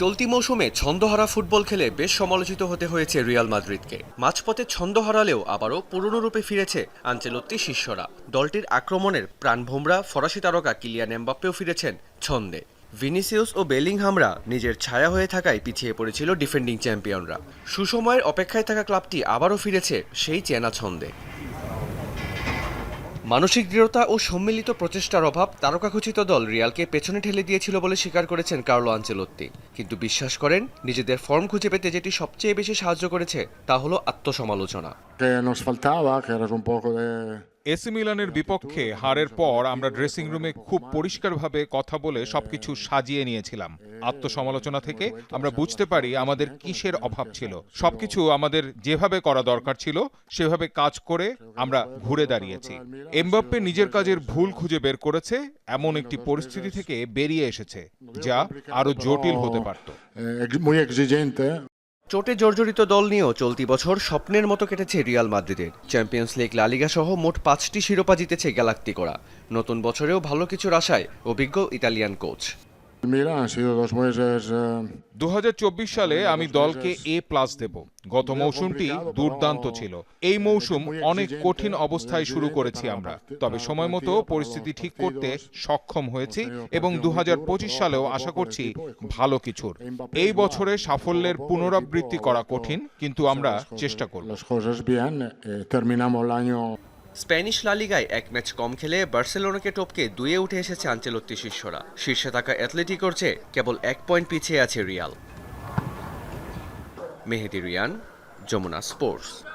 চলতি মৌসুমে ছন্দহারা ফুটবল খেলে বেশ সমালোচিত হতে হয়েছে রিয়াল মাদ্রিদকে। মাঝপথে ছন্দ হারালেও আবারও পুরনো রূপে ফিরেছে আঞ্চেলত্তি শিষ্যরা। দলটির আক্রমণের প্রাণভোমরা ফরাসি তারকা কিলিয়ান এমবাপ্পেও ফিরেছেন ছন্দে। ভিনিসিউস ও বেলিংহামরা নিজের ছায়া হয়ে থাকায় পিছিয়ে পড়েছিল ডিফেন্ডিং চ্যাম্পিয়নরা। সুসময়ের অপেক্ষায় থাকা ক্লাবটি আবারও ফিরেছে সেই চেনা ছন্দে। মানসিক দৃঢ়তা ও সম্মিলিত প্রচেষ্টার অভাব তারকাখচিত দল রিয়ালকে পেছনে ঠেলে দিয়েছিল বলে স্বীকার করেছেন কার্লো আঞ্চেলত্তি কিন্তু বিশ্বাস করেন, নিজেদের ফর্ম খুঁজে পেতে যেটি সবচেয়ে বেশি সাহায্য করেছে তা হলো আত্মসমালোচনা। এসি মিলানের বিপক্ষে হারের পর আমরা ড্রেসিং রুমে খুব পরিষ্কারভাবে কথা বলে সবকিছু সাজিয়ে নিয়েছিলাম। আত্মসমালোচনা থেকে আমরা বুঝতে পারি আমাদের কিসের অভাব ছিল। সবকিছু আমাদের যেভাবে করা দরকার ছিল সেভাবে কাজ করে আমরা ঘুরে দাঁড়িয়েছি। এমবাপ্পে নিজের কাজের ভুল খুঁজে বের করেছে এমন একটি পরিস্থিতি থেকে বেরিয়ে এসেছে যা আরও জটিল হতে পারত। চোটে জর্জরিত দল নিয়েও চলতি বছর স্বপ্নের মতো কেটেছে রিয়াল মাদ্রিদের। চ্যাম্পিয়ন্স লিগ লালিগা সহ মোট পাঁচটি শিরোপা জিতেছে গ্যালাক্তি করা নতুন বছরেও ভালো কিছুর আশায় অভিজ্ঞ ইতালিয়ান কোচ। Eh, দু সালে আমি দলকে এ প্লাস দেব গত মৌসুমটি দুর্দান্ত ছিল এই মৌসুম অনেক কঠিন অবস্থায় শুরু করেছি আমরা তবে সময় মতো পরিস্থিতি ঠিক করতে সক্ষম হয়েছি এবং দু হাজার পঁচিশ সালেও আশা করছি ভালো কিছুর এই বছরে সাফল্যের পুনরাবৃত্তি করা কঠিন কিন্তু আমরা চেষ্টা করব স্প্যানিশ লালিগায় এক ম্যাচ কম খেলে বার্সেলোনাকে টপকে দুয়ে উঠে এসেছে আঞ্চেলত্তি শিষ্যরা। শীর্ষে থাকা অ্যাথলেটিকোর চেয়ে কেবল এক পয়েন্ট পিছিয়ে আছে রিয়াল। মেহেদি রিয়ান, যমুনা স্পোর্টস।